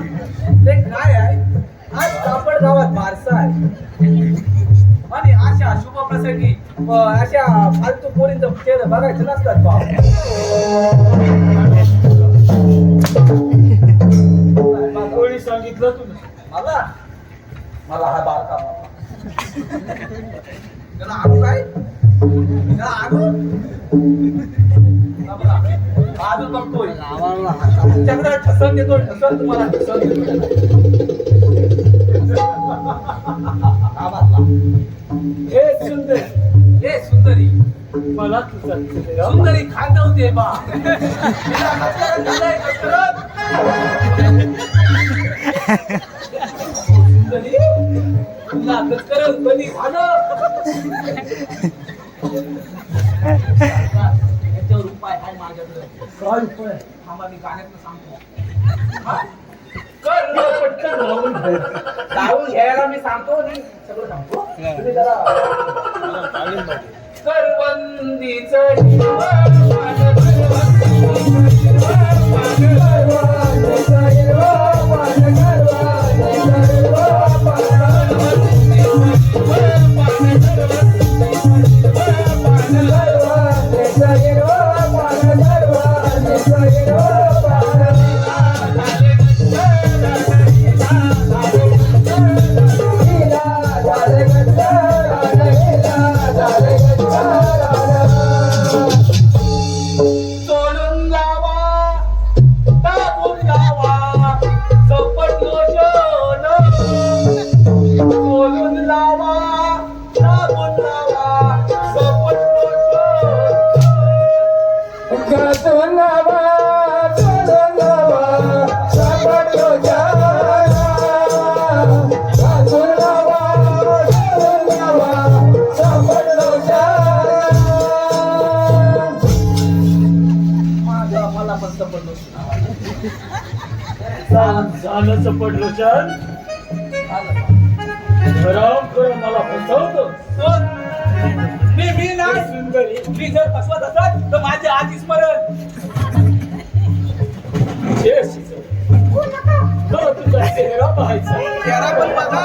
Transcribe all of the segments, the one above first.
ते काय आहे? आज कापड गावात बारसा आहे. आणि अशा शुभ प्रसंगी अशा फालतू पोरींचं चेहरा बघायचं नसतात बा. कोणी सांगितलं तुला? मला? मला हा बारका त्याला आणू काय? त्याला आणू हा बघा, अजून बघतोय तुमच्याकडे ठसन देतोय ठसन तुम्हाला ठसन हा बातला. हे सुंदर. सुंदरी मला सुंदरी बा कसरत झालंय, कसरत. सुंदरी. तुला कधी झालं माझ्याकडे काय उपाय? थांबा मी गाण्यातलं सांगतो हा? कर मला पटकन लावून ठेव. जाऊन घ्यायला मी सांगतो आणि सगळं सांगतो तुम्ही जरा करवंदीच सोडून माझा मला पण सपट लोचन झालं चपटलो छान खरं खरं मला फसवतो? मी मी नाही. सुंदरी मी जर फसवत असत तर माझे आधी स्मरण. हे तुझा चेहरा पाहायचा. चेहरा पण बघा.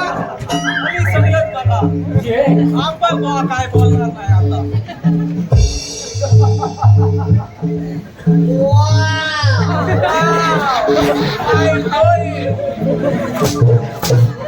आणि सगळंच बघा. आपण काय बोलणार नाही आता. काय होईल? हा बाळू हे कालू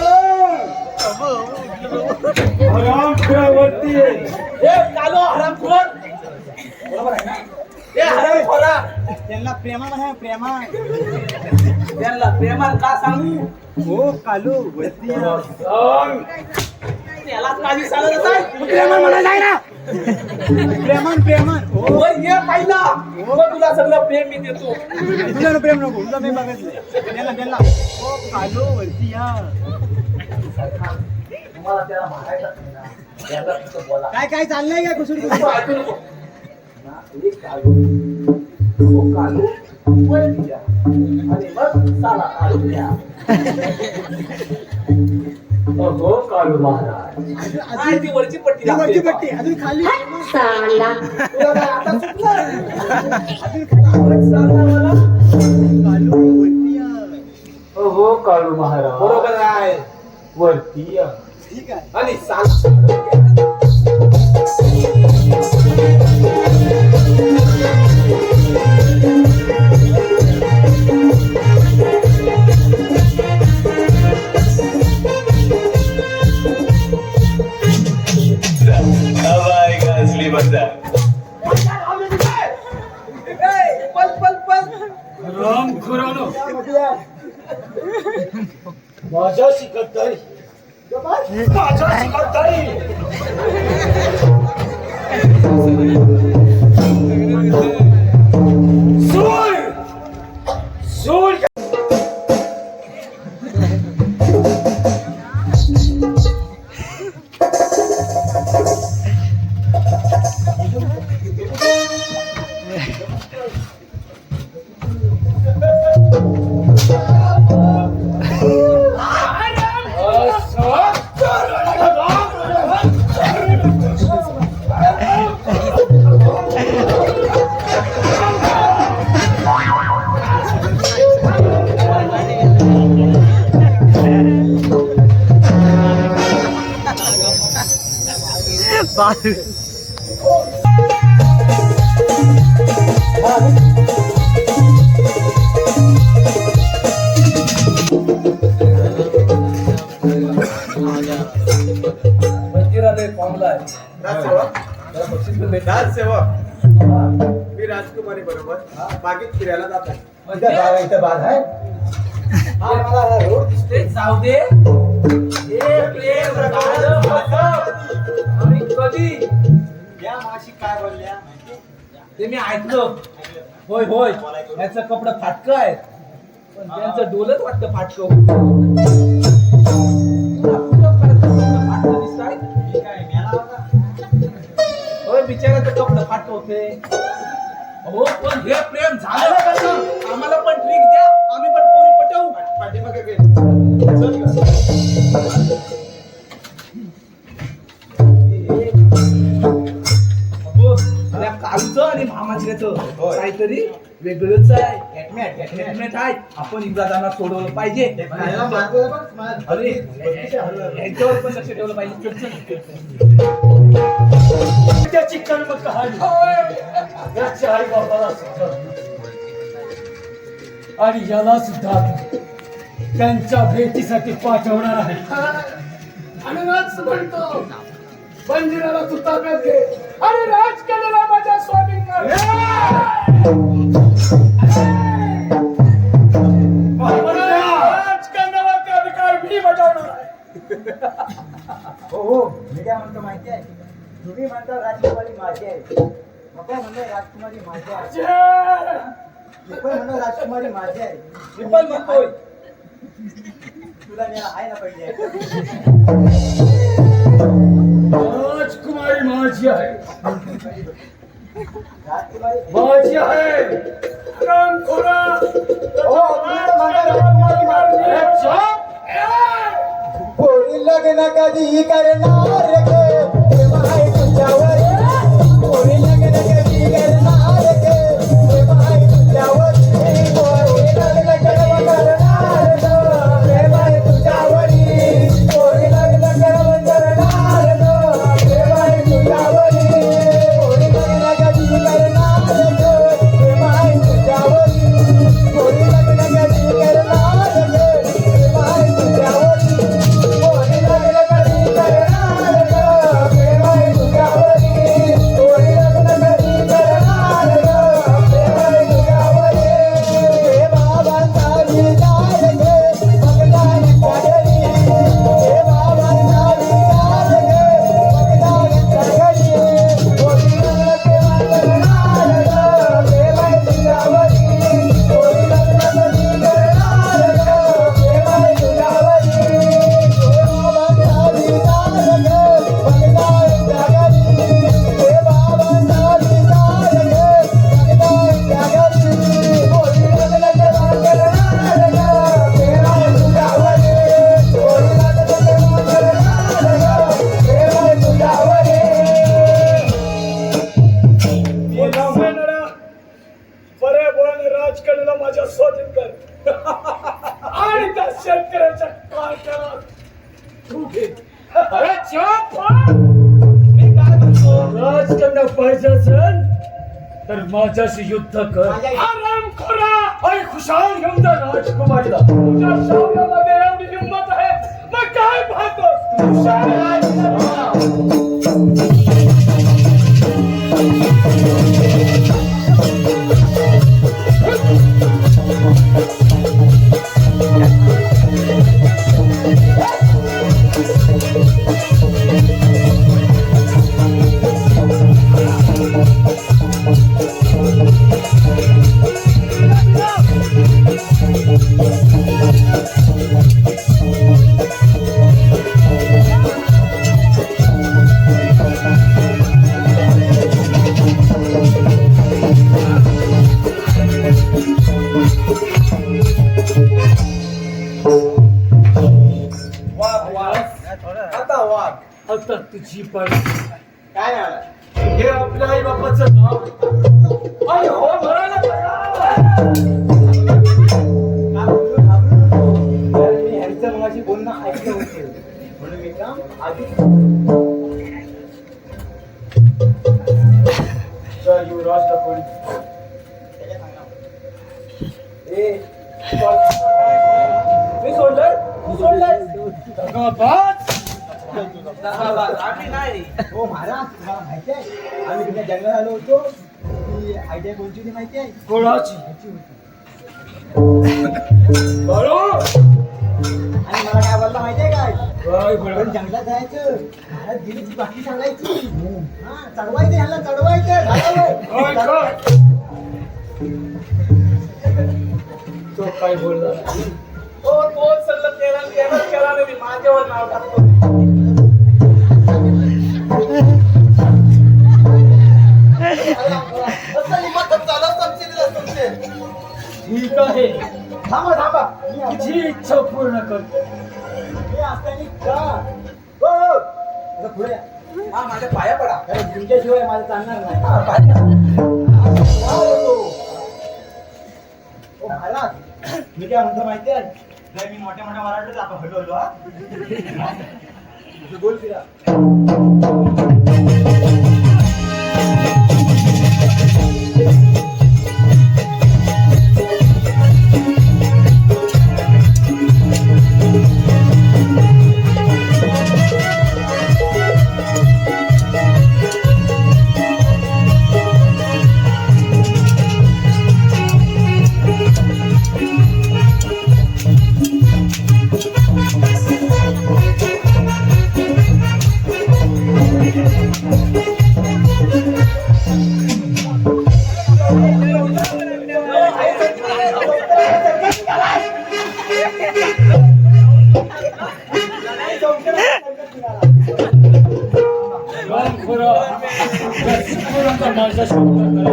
त्यांना प्रेमान आहे प्रेमा त्यांना प्रेमान का सांगू हो कालू वरती त्याला काळजी सांगत आहे ना प्रेमान प्रेमान हो ये पाहिला तुला सगळं प्रेम मी देतो प्रेम नको तुझा मी बघितलं त्यांना त्यांना हो कालू वरती या. तुम्हाला त्याला मारायचं नाही ना. याचा फक्त बोला काय काय चाललंय का कुसूर तू ऐकू नको. ना, एक कालू. तो कालू वरती द्या. आणि मग साला काढू द्या. हो कालू महाराज आणि ती वरची पट्टी वरची. पट्टी अजून खाली तुला काय आता सुटलं? अजून खाली परत सांगणार मला? कालू वरती या हो कालू महाराज बरोबर आहे वरती या. ठीक आहे. आणि सांग. मी राजकुमारी बरोबर बागेत फिरायला जात आहे म्हणजे? हा, मला हा रोड दिसतोय. जाऊ दे हे या माशी काय बोलल्या ते मी ऐकलं. होय होय. याचं कपडं फाटकं आहे पण त्यांचं डोलच वाटतं फाटकं. फाटकं होय बिचाराचं कपडं फाटकं होते. हो पण हे प्रेम झालं कसं आम्हाला पण ट्रिक द्या. आम्ही पण पोरी पटवू. पाठीमागे कालचं आणि मामाच्याचं होय. काहीतरी वेगळंच आहे. हेटमेट हेटमेट हेल्मेट आहे. आपण इंग्रजांना सोडवलं पाहिजे. अरे यांच्यावर पण लक्ष ठेवलं पाहिजे. त्याची कर्म कहाणी. आई बाबाला सुद्धा. आणि याला सुद्धा त्यांच्या भेटीसाठी पाठवणार आहे. म्हणूनच म्हणतो. मंदिराला तू ताब्यात घे. आणि राजकन्याला माझ्या राजकन्यावरती अधिकार मी बजावणार आहे? हो हो मी काय म्हणतो माहिती आहे? तुम्ही म्हणता राजकुमारी माझी आहे. नको म्हणलं राजकुमारी माझी आहे! मी पण म्हणलं राजकुमारी माझी आहे. मी पण म्हणतोय. तुला न्यायला आहे ना पहिले? राजकुमारी माझी आहे राजकुमारी माझी आहे रामखोरा हो तुम्ही तर म्हणता राजकुमारी माझी आहे. अच्छा. ए! पोरी लग्न कधी करणार गे पाहिजे असेल तर माझ्याशी युद्ध कर. आराम खोरा अरे खुशाल घेऊन जा राजकुमारीला. तुझ्या हिंमत आहे. मग काय पाहतोस? खुशाल वाघ कोणची होती माहिती आहे. कोणाची आणि मला काय बोलला माहिती आहे काय? आपण जंगलात जायचं. महाराज गिरीची बाकी सांगायची. हा चढवायचं ह्याला चढवायचं. तो काय बोलला? तो तोच सल्ला केला केला केला माझ्यावर नाव टाकतो. ठीक आहे. थांबा थांबा. तुझी इच्छा पूर्ण करतो हे असताना का हो आता पुढे या. हा माझ्या पाया पडा. कारण तुमच्याशिवाय माझं चालणार नाही हा, पाया ओ महाराज मी काय म्हणतो माहिती आहे जर मी मोठ्या मोठ्या मराठीत आपण हलो हलो हा बोल तिला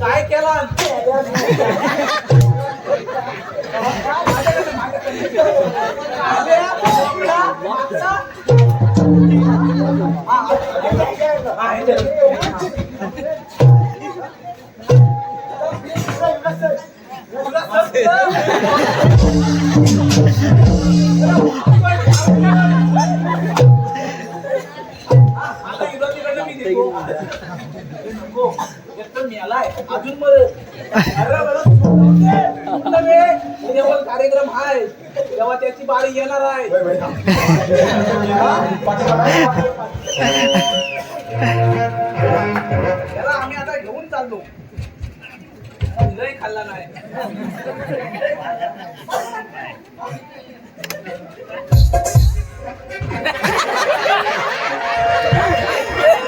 काय केला? कार्यक्रम आहे तेव्हा त्याची बारी येणार आहे. आम्ही आता घेऊन चाललो. लय खाल्ला नाही.